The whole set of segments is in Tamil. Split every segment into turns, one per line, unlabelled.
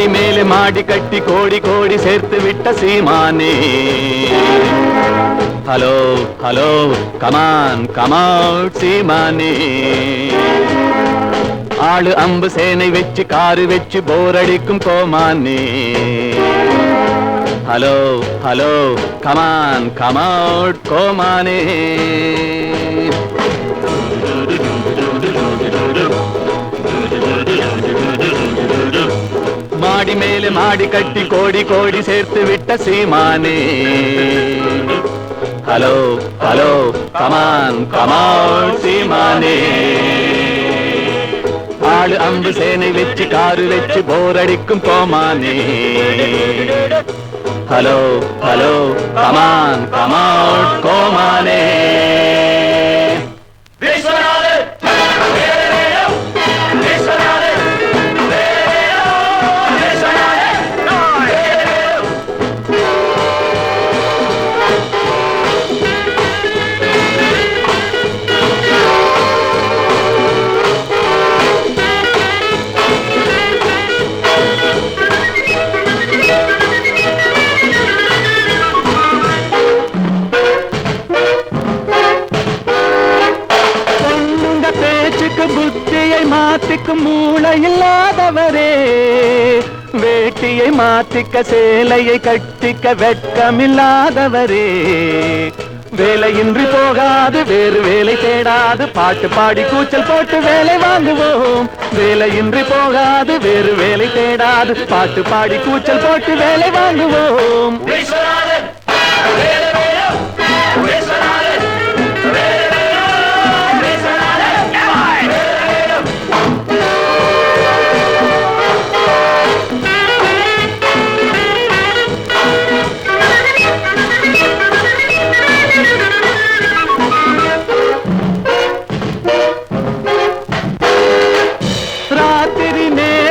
மாடி மேலே மாடி கட்டி கோடி கோடி சேர்த்து விட்ட சீமானே. Hello hello come on come out சீமானே. ஆளு அம்பு சேனை வச்சு காரு வச்சு போர் அடிக்கும் கோமானே. Hello hello come on come out கோமானே. மாடி மேலே மாடி கட்டி கோடி கோடி சேர்த்து விட்ட சீமானே. Hello hello come on come on சீமானே. ஆளு அம்பு சேனை வச்சு காரு வச்சு போர் அடிக்கும் கோமானே. Hello hello come on come on கோமானே. மாத்திக்கும் மூளை இல்லாதவரே வேட்டியை மாத்திக்க சேலையை கட்டிக்க வெட்கமில்லாதவரே. வேலையின்றி போகாது வேறு வேலை தேடாது. பாட்டு பாடி கூச்சல் போட்டு வேலை வாங்குவோம். வேலையின்றி போகாது வேறு வேலை தேடாது. பாட்டு பாடி கூச்சல் போட்டு வேலை வாங்குவோம்.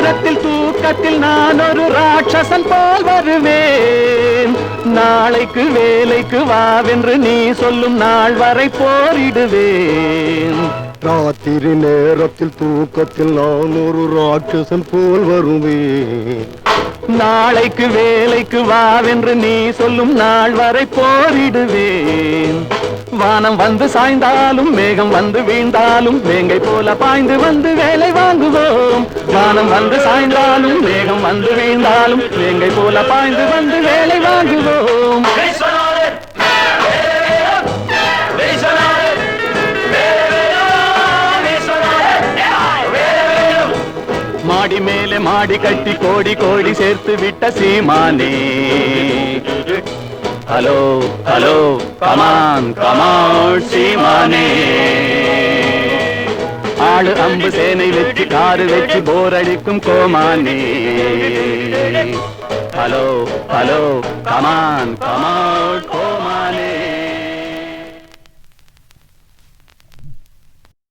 நேரத்தில் தூக்கத்தில் நான் ஒரு ராட்சசன் போல் வருவேன். நாளைக்கு வேலைக்கு வாவென்று நீ சொல்லும் நாள் வரை போரிடுவேன்.
ராத்திரி நேரத்தில் தூக்கத்தில் நான் ஒரு ராட்சசன் போல் வருவேன்.
நாளைக்கு வேலைக்கு வாவென்று நீ சொல்லும் நாள் வரை போரிடுவேன். வானம் வந்து சாய்ந்தாலும் மேகம் வந்து வீழ்ந்தாலும் வேங்கை போல பாய்ந்து வந்து வேலை வாங்குவோம். வானம் வந்து சாய்ந்தாலும் மேகம் வந்து வீழ்ந்தாலும் வேங்கை போல பாய்ந்து வந்து வேலை வாங்குவோம். மாடி மேலே மாடி கட்டி கோடி கோடி சேர்த்து விட்ட சீமானே. Hello hello come on come on சீமானே. ஆளு அம்பு சேனை வச்சு காரு வச்சு போர் அடிக்கும் கோமானே. Hello hello come on come on